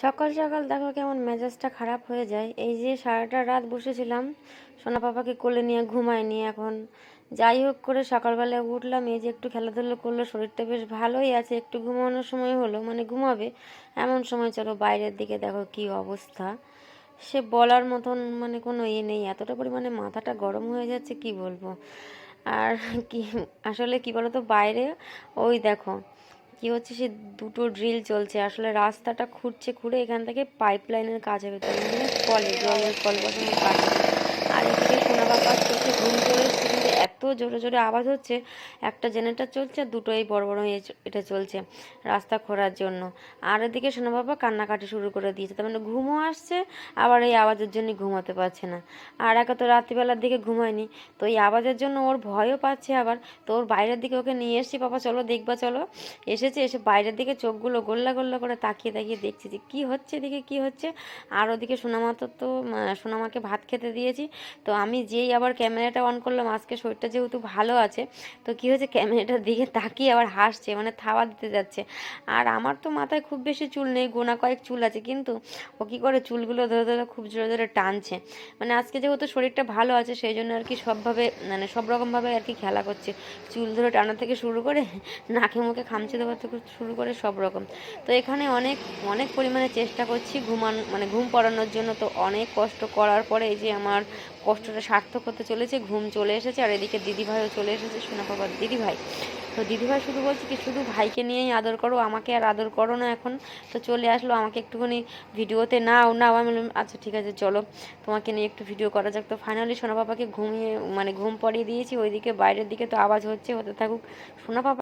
সকাল সকাল দেখো কেমন মেজাজটা খারাপ হয়ে যায়। এই যে সারাটা রাত বসেছিলাম, সোনা পাপাকে কোলে নিয়ে ঘুমায়নি এখন। যাই হোক করে সকালবেলায় উঠলাম, এই যে একটু খেলাধুলো করল, শরীরটা বেশ ভালোই আছে, একটু ঘুমানোর সময় হলো মানে ঘুমাবে। এমন সময় চলো বাইরের দিকে দেখো কি অবস্থা। সে বলার মতন মানে কোনো ইয়ে নেই, এতটা পরিমাণে মাথাটা গরম হয়ে যাচ্ছে, কি বলব? আর কি, আসলে কি বলতো, বাইরে, ওই দেখো কি হচ্ছে? সে দুটো ড্রিল চলছে। আসলে রাস্তাটা খুঁড়ছে খুঁড়ে এখান থেকে পাইপ লাইনের কাজ হবে। তার মানে কলে জলের কল বসানোর কাজ আর এদিকে সোনা বাবার চোখে ঘুম চলে এসছে কিন্তু এত জোরে জোরে আওয়াজ হচ্ছে, একটা জেনারেটার চলছে আর দুটো এই বড় বড় এ- এটা চলছে রাস্তা খোঁড়ার জন্য। আর এদিকে সোনা বাবা কান্নাকাটি শুরু করে দিয়েছে, তার মানে ঘুমও আসছে, আবার এই আওয়াজের জন্য ঘুমাতে পারছে না। আর একা তো রাত্রিবেলার দিকে ঘুমায়নি, তো এই আওয়াজের জন্য ওর ভয়ও পাচ্ছে আবার। তো ওর বাইরের দিকে ওকে নিয়ে এসছি, বাবা, চলো দেখবা, চলো। এসেছে, এসে বাইরের দিকে চোখগুলো গোল্লা গোল্লা করে তাকিয়ে তাকিয়ে দেখছি যে কী হচ্ছে এদিকে, কী হচ্ছে। আর ওদিকে সোনামাতো তো সোনামাকে ভাত খেতে দিয়েছি। তো আমি যেই আবার ক্যামেরাটা অন করলাম, আজকে শরীরটা যেহেতু ভালো আছে, তো কী হয়েছে ক্যামেরাটার দিকে তাকিয়ে আবার হাসছে মানে থাওয়া দিতে যাচ্ছে। আর আমার তো মাথায় খুব বেশি চুল নেই, গোনা কয়েক চুল আছে, কিন্তু ও কী করে চুলগুলো ধরে ধরে খুব জোরে জোরে টানছে। মানে আজকে যেহেতু শরীরটা ভালো আছে, সেই জন্য আর কি সবভাবে মানে সব রকমভাবে আর কি খেলা করছে। চুল ধরে টানা থেকে শুরু করে নাকে মুখে খামচে দেওয়া থেকে শুরু করে সব রকম। তো এখানে অনেক অনেক পরিমাণে চেষ্টা করছি ঘুমান মানে ঘুম পড়ানোর জন্য। তো অনেক কষ্ট করার পরে এই যে আমার কষ্টটা সার্থক হতে চলেছে, ঘুম চলে এসেছে। আর এদিকে দিদিভাইও চলে এসেছে সোনা বাবার দিদিভাই। তো দিদিভাই শুধু বলছি কি শুধু ভাইকে নিয়েই আদর করো আমাকে আর আদর করো না এখন। তো চলে আসলো আমাকে একটুখানি ভিডিওতে নাও নাও। আমি বললাম, আচ্ছা ঠিক আছে চলো। তোমাকে নিয়ে একটু ভিডিও করা যাক। তো ফাইনালি সোনা পাপাকে ঘুমিয়ে মানে ঘুম পড়িয়ে দিয়েছি ওইদিকে বাইরের দিকে তো আওয়াজ হচ্ছে হতে থাকুক। সোনা